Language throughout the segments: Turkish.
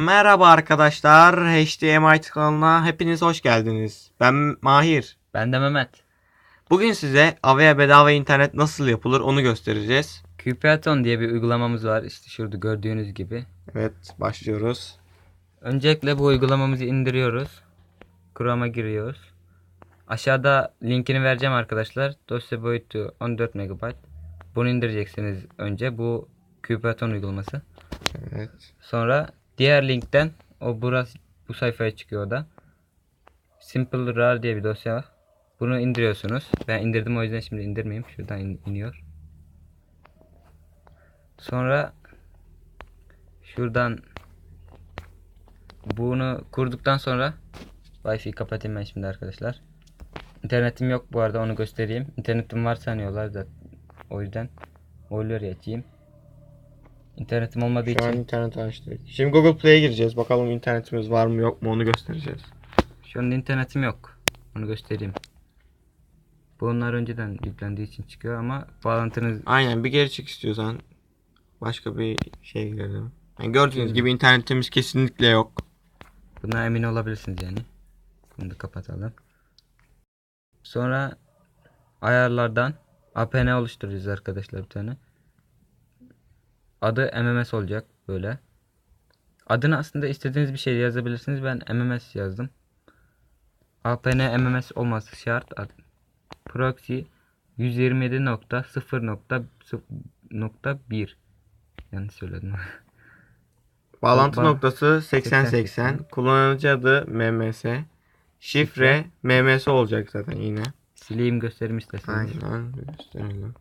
Merhaba arkadaşlar. HDMI kanalına hepiniz hoş geldiniz. Ben Mahir. Ben de Mehmet. Bugün size Avaya bedava internet nasıl yapılır onu göstereceğiz. Qpaton diye bir uygulamamız var. İşte şurada gördüğünüz gibi. Evet başlıyoruz. Öncelikle bu uygulamamızı indiriyoruz. Chrome'a giriyoruz. Aşağıda linkini vereceğim arkadaşlar. Dosya boyutu 14 MB. Bunu indireceksiniz önce. Bu Qpaton uygulaması. Evet. Sonra diğer linkten o burası bu sayfaya çıkıyor da. Simple RAR diye bir dosya var. Bunu indiriyorsunuz. Ben indirdim o yüzden şimdi indirmeyeyim. Şuradan in- iniyor. Sonra şuradan bunu kurduktan sonra Wi-Fi kapatayım ben şimdi arkadaşlar. İnternetim yok bu arada onu göstereyim. İnternetim var sanıyorlar da o yüzden Oluyor açayım. İnternetim olmadığı Şu an internet açtık. Şimdi Google Play'e gireceğiz. Bakalım internetimiz var mı yok mu onu göstereceğiz. Şu anda internetim yok. Onu göstereyim. Bunlar önceden yüklendiği için çıkıyor ama bağlantınız Aynen bir geri çık istiyorsan. Başka bir şey girelim. Yani gördüğünüz gibi internetimiz kesinlikle yok. buna emin olabilirsiniz yani. Bunu da kapatalım. Sonra ayarlardan APN oluşturacağız arkadaşlar bir tane. Adı MMS olacak böyle. Adını aslında istediğiniz bir şey yazabilirsiniz. Ben MMS yazdım. APN MMS olması şart. Proxy 127.0.1 Yanlış söyledim. Bağlantı Ba- noktası 80. 8080. Kullanıcı adı MMS. Şifre MMS olacak zaten yine. Sileyim göstereyim isterseniz. Aynen gösterelim.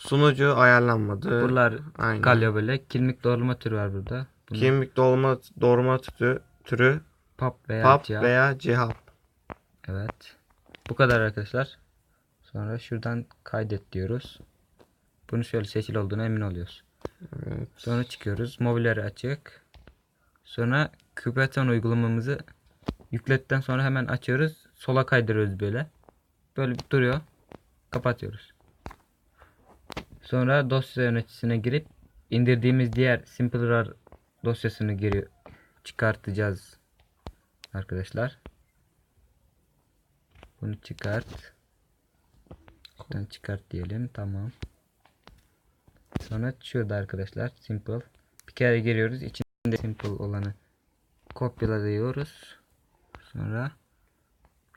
Sunucu ayarlanmadı. Buralar Aynen. kalıyor böyle. Kilmik doğrulama türü var burada. Bunlar Kimlik dolma doğruma türü, türü pop veya PAP cihaz. veya cihap. Evet. Bu kadar arkadaşlar. Sonra şuradan kaydet diyoruz. Bunu şöyle seçili olduğuna emin oluyoruz. Evet. Sonra çıkıyoruz. Mobilleri açık. Sonra Kubernetes uygulamamızı yükledikten sonra hemen açıyoruz. Sola kaydırıyoruz böyle. Böyle duruyor. Kapatıyoruz. Sonra dosya yöneticisine girip indirdiğimiz diğer SimpleRAR dosyasını geri çıkartacağız arkadaşlar. Bunu çıkart. Buradan çıkart diyelim. Tamam. Sonra şurada arkadaşlar simple. Bir kere giriyoruz. İçinde simple olanı kopyalıyoruz. Sonra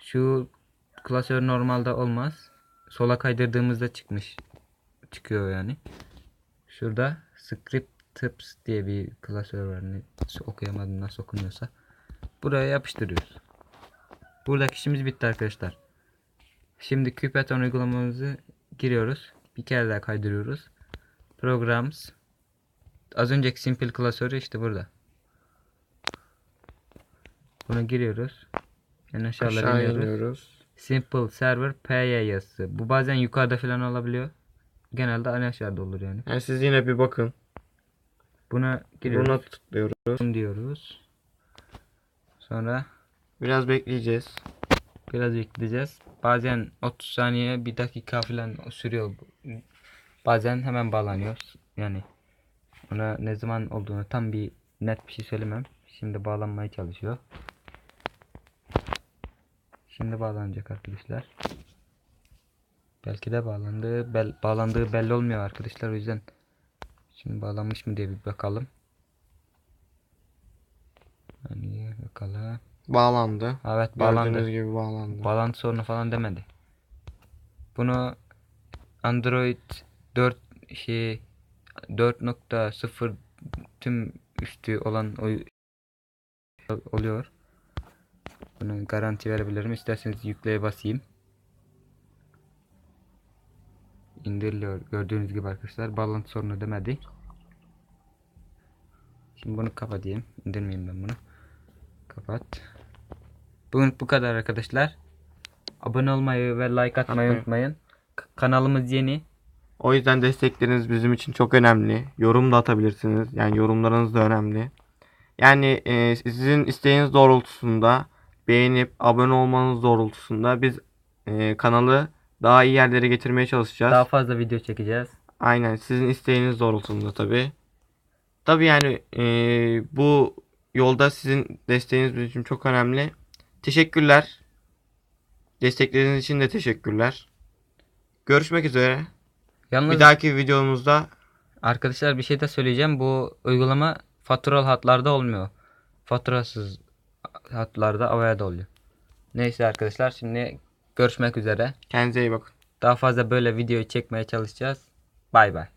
şu klasör normalde olmaz. Sola kaydırdığımızda çıkmış. Çıkıyor yani. Şurada script tips diye bir klasör var. Ne, okuyamadım nasıl okunuyorsa. Buraya yapıştırıyoruz. Buradaki işimiz bitti arkadaşlar. Şimdi Qpaton uygulamamızı giriyoruz. Bir kere daha kaydırıyoruz. Programs. Az önceki simple klasörü işte burada. Buna giriyoruz. En aşağılara Aşağı iniyoruz. iniyoruz. Simple server PY yazısı. Bu bazen yukarıda falan olabiliyor. Genelde en aşağıda olur yani. Yani siz yine bir bakın. Buna giriyoruz. Buna tıklıyoruz. diyoruz. Sonra Biraz bekleyeceğiz. biraz bekleyeceğiz. Bazen 30 saniye, bir dakika falan sürüyor. Bazen hemen bağlanıyor. Yani ona ne zaman olduğunu tam bir net bir şey söylemem. Şimdi bağlanmaya çalışıyor. Şimdi bağlanacak arkadaşlar. Belki de bağlandığı, bel, bağlandığı belli olmuyor arkadaşlar o yüzden. Şimdi bağlanmış mı diye bir bakalım. Hani bakalım. Bağlandı. Evet bağlandı. Gördüğünüz gibi bağlandı. Bağlantı sorunu falan demedi. Bunu Android 4 şey 4.0 tüm üstü olan oluyor. Bunu garanti verebilirim. İsterseniz yükleye basayım. İndiriliyor. Gördüğünüz gibi arkadaşlar. Bağlantı sorunu demedi. Şimdi bunu kapatayım. İndirmeyeyim ben bunu. Kapat. Bugün bu kadar arkadaşlar. Abone olmayı ve like atmayı Atmayı. unutmayın. K- kanalımız yeni. O yüzden destekleriniz bizim için çok önemli. Yorum da atabilirsiniz. Yani yorumlarınız da önemli. Yani e, sizin isteğiniz doğrultusunda beğenip abone olmanız doğrultusunda biz e, kanalı daha iyi yerlere getirmeye çalışacağız. Daha fazla video çekeceğiz. Aynen sizin isteğiniz doğrultusunda tabi. Tabii yani e, bu yolda sizin desteğiniz bizim için çok önemli. Teşekkürler. Destekleriniz için de teşekkürler. Görüşmek üzere. Yalnız Bir dahaki videomuzda arkadaşlar bir şey de söyleyeceğim. Bu uygulama faturalı hatlarda olmuyor. Faturasız hatlarda Avaya'da oluyor. Neyse arkadaşlar şimdi görüşmek üzere. kendinize iyi bakın. Daha fazla böyle video çekmeye çalışacağız. Bay bay.